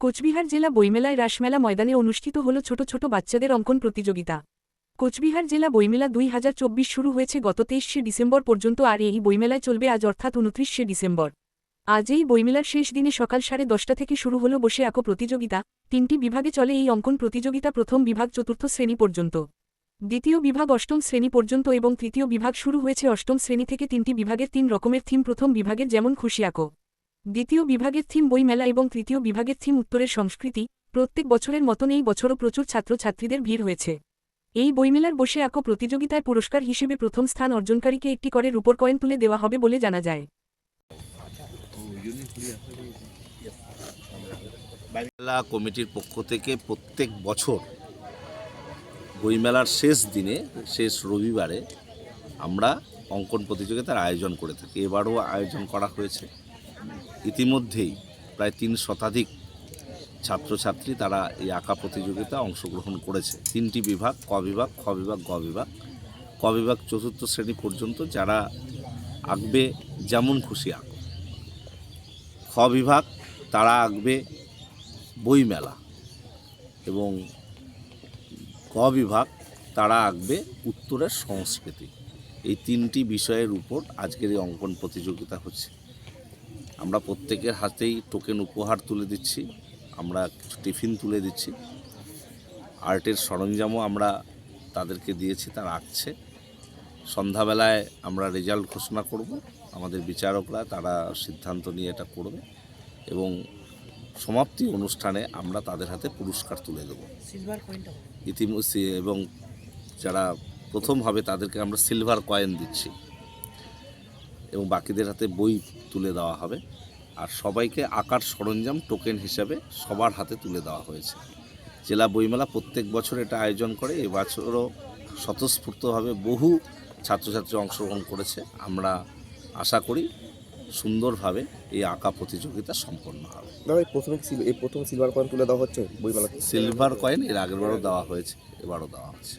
কোচবিহার জেলা বইমেলায় রাসমেলা ময়দানে অনুষ্ঠিত হল ছোট ছোট বাচ্চাদের অঙ্কন প্রতিযোগিতা। কোচবিহার জেলা বইমেলা দুই হাজার চব্বিশ শুরু হয়েছে গত তেইশে ডিসেম্বর পর্যন্ত আর এই বইমেলায় চলবে আজ অর্থাৎ উনত্রিশে ডিসেম্বর। আজ এই বইমেলার শেষ দিনে সকাল সাড়ে দশটা থেকে শুরু হল বসে আঁকো প্রতিযোগিতা। তিনটি বিভাগে চলে এই অঙ্কন প্রতিযোগিতা প্রথম বিভাগ চতুর্থ শ্রেণি পর্যন্ত। দ্বিতীয় বিভাগ অষ্টম শ্রেণি পর্যন্ত এবং তৃতীয় বিভাগ শুরু হয়েছে অষ্টম শ্রেণি থেকে তিনটি বিভাগের তিন রকমের থিম প্রথম বিভাগের যেমন খুশি আঁকো। দ্বিতীয় বিভাগের থিম বইমেলা এবং তৃতীয় বিভাগের থিম উত্তরের সংস্কৃতি, প্রত্যেক বছরের মতন এই বছরও প্রচুর ছাত্রছাত্রীদের ভিড় হয়েছে। এই বইমেলার বসে আঁকো প্রতিযোগিতায় পুরস্কার হিসেবে প্রথম স্থান অর্জনকারীকে একটি করে রূপর কয়েন তুলে দেওয়া হবে বলে জানা যায়। মেলা কমিটির পক্ষ থেকে প্রত্যেক বছর বইমেলার শেষ দিনে, শেষ রবিবারে আমরা অঙ্কন প্রতিযোগিতার আয়োজন করে থাকি। এবারও আয়োজন করা হয়েছে। ইতিমধ্যেই প্রায় তিন শতাধিক ছাত্রছাত্রী তারা এই আঁকা প্রতিযোগিতা অংশগ্রহণ করেছে। তিনটি বিভাগ, ক বিভাগ, খ বিভাগ, গ বিভাগ। ক বিভাগ চতুর্থ শ্রেণি পর্যন্ত যারা আঁকবে যেমন খুশি আঁক। খ বিভাগ তারা আঁকবে বইমেলা এবং ক বিভাগ তারা আঁকবে উত্তরের সংস্কৃতি। এই তিনটি বিষয়ের উপর আজকের এই অঙ্কন প্রতিযোগিতা হচ্ছে। আমরা প্রত্যেকের হাতেই টোকেন উপহার তুলে দিচ্ছি আমরা কিছু টিফিন তুলে দিচ্ছি। আর্টের সরঞ্জামও আমরা তাদেরকে দিয়েছি তারা আঁকছে। সন্ধ্যাবেলায় আমরা রেজাল্ট ঘোষণা করব আমাদের বিচারকরা তারা সিদ্ধান্ত নিয়ে এটা করবে এবং সমাপ্তি অনুষ্ঠানে আমরা তাদের হাতে পুরস্কার তুলে দেবো। ইতিমধ্যে এবং যারা প্রথম হবে তাদেরকে আমরা সিলভার কয়েন দিচ্ছি। এবং বাকিদের হাতে বই তুলে দেওয়া হবে। আর সবাইকে আঁকার সরঞ্জাম টোকেন হিসাবে সবার হাতে তুলে দেওয়া হয়েছে। জেলা বইমেলা প্রত্যেক বছর এটা আয়োজন করে। এবছরও স্বতঃস্ফূর্তভাবে বহু ছাত্রছাত্রী অংশগ্রহণ করেছে। আমরা আশা করি সুন্দরভাবে এই আঁকা প্রতিযোগিতা সম্পন্ন হবে। দাদা প্রথমে এই প্রথম সিলভার কয়েন তুলে দেওয়া হচ্ছে বইমেলাতে? সিলভার কয়েন এর আগেরবারও দেওয়া হয়েছে এবারও দেওয়া হচ্ছে।